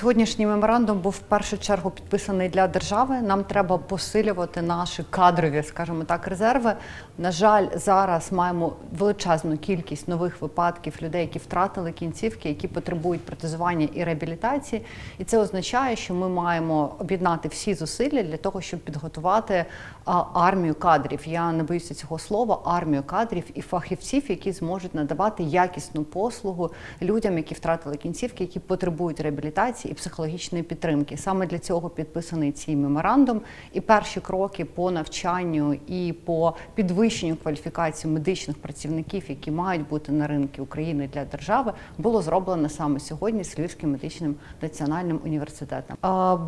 Сьогоднішній меморандум був в першу чергу підписаний для держави. Нам треба посилювати наші кадрові, скажімо так, резерви. На жаль, зараз маємо величезну кількість нових випадків людей, які втратили кінцівки, які потребують протезування і реабілітації. І це означає, що ми маємо об'єднати всі зусилля для того, щоб підготувати армію кадрів. Я не боюся цього слова, армію кадрів і фахівців, які зможуть надавати якісну послугу людям, які втратили кінцівки, які потребують реабілітації і психологічної підтримки. Саме для цього підписаний цей меморандум. І перші кроки по навчанню і по підвищенню кваліфікації медичних працівників, які мають бути на ринку України для держави, було зроблено саме сьогодні з Львівським медичним національним університетом.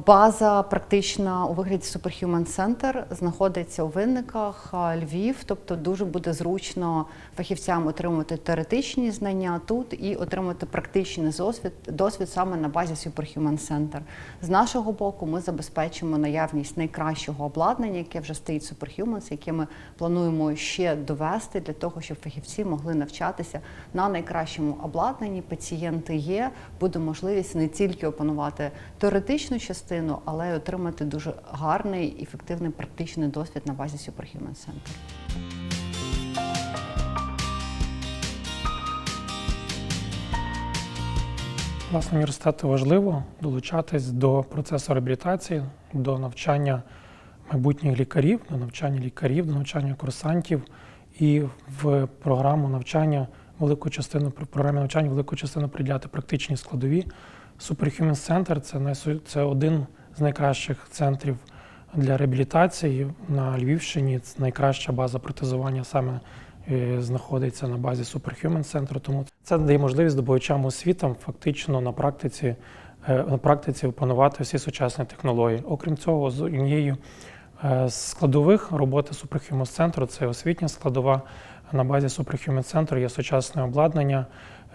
База практична у вигляді Superhuman Center знаходиться у винниках Львів, тобто дуже буде зручно фахівцям отримувати теоретичні знання тут і отримати практичний досвід, досвід саме на базі Superhuman Center. З нашого боку, ми забезпечимо наявність найкращого обладнання, яке вже стоїть Superhumans, яке ми плануємо ще довести для того, щоб фахівці могли навчатися на найкращому обладнанні. Пацієнти є, буде можливість не тільки опанувати теоретичну частину, але й отримати дуже гарний ефективний практичний досвід на базі Superhuman Center. Власне, університету важливо долучатись до процесу реабілітації, до навчання майбутніх лікарів, до навчання лікарів, до навчання курсантів і в програму навчання велику частину програмі навчання велику частину приділяти практичній складові. Superhuman Center це найсу- це один з найкращих центрів для реабілітації на Львівщині. Це найкраща база протезування саме е, знаходиться на базі Superhuman центру. Тому це дає можливість здобувачам освітам фактично на практиці, е, на практиці опанувати всі сучасні технології. Окрім цього, з однією е, з складових роботи Superhumans центру це освітня складова. На базі Superhuman центру є сучасне обладнання,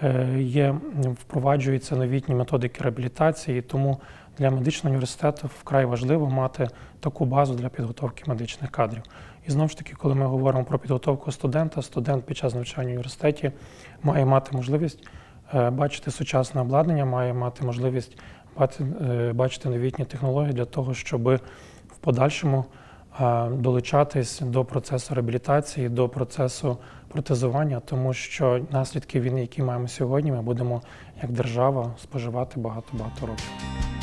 е, є впроваджуються новітні методики реабілітації, тому для медичного університету вкрай важливо мати таку базу для підготовки медичних кадрів. І знову ж таки, коли ми говоримо про підготовку студента, студент під час навчання в університеті має мати можливість е, бачити сучасне обладнання, має мати можливість е, бачити новітні технології для того, щоб в подальшому е, долучатись до процесу реабілітації, до процесу протезування, тому що наслідки війни, які маємо сьогодні, ми будемо як держава споживати багато-багато років.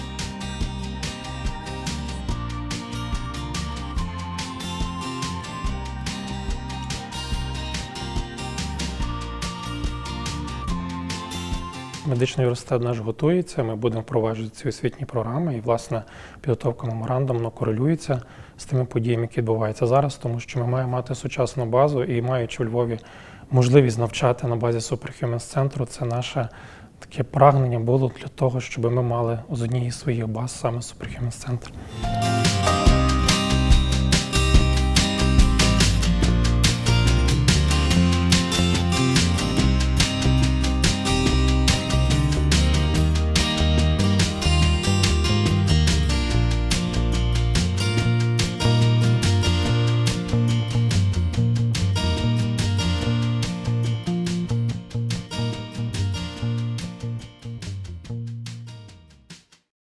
Медичний університет наш готується. Ми будемо впроваджувати ці освітні програми. І, власне, підготовка меморандумно корелюється з тими подіями, які відбуваються зараз, тому що ми маємо мати сучасну базу і маючи у Львові можливість навчати на базі Superhumans центру, це наше таке прагнення було для того, щоб ми мали з однієї своїх баз саме Superhumans центр.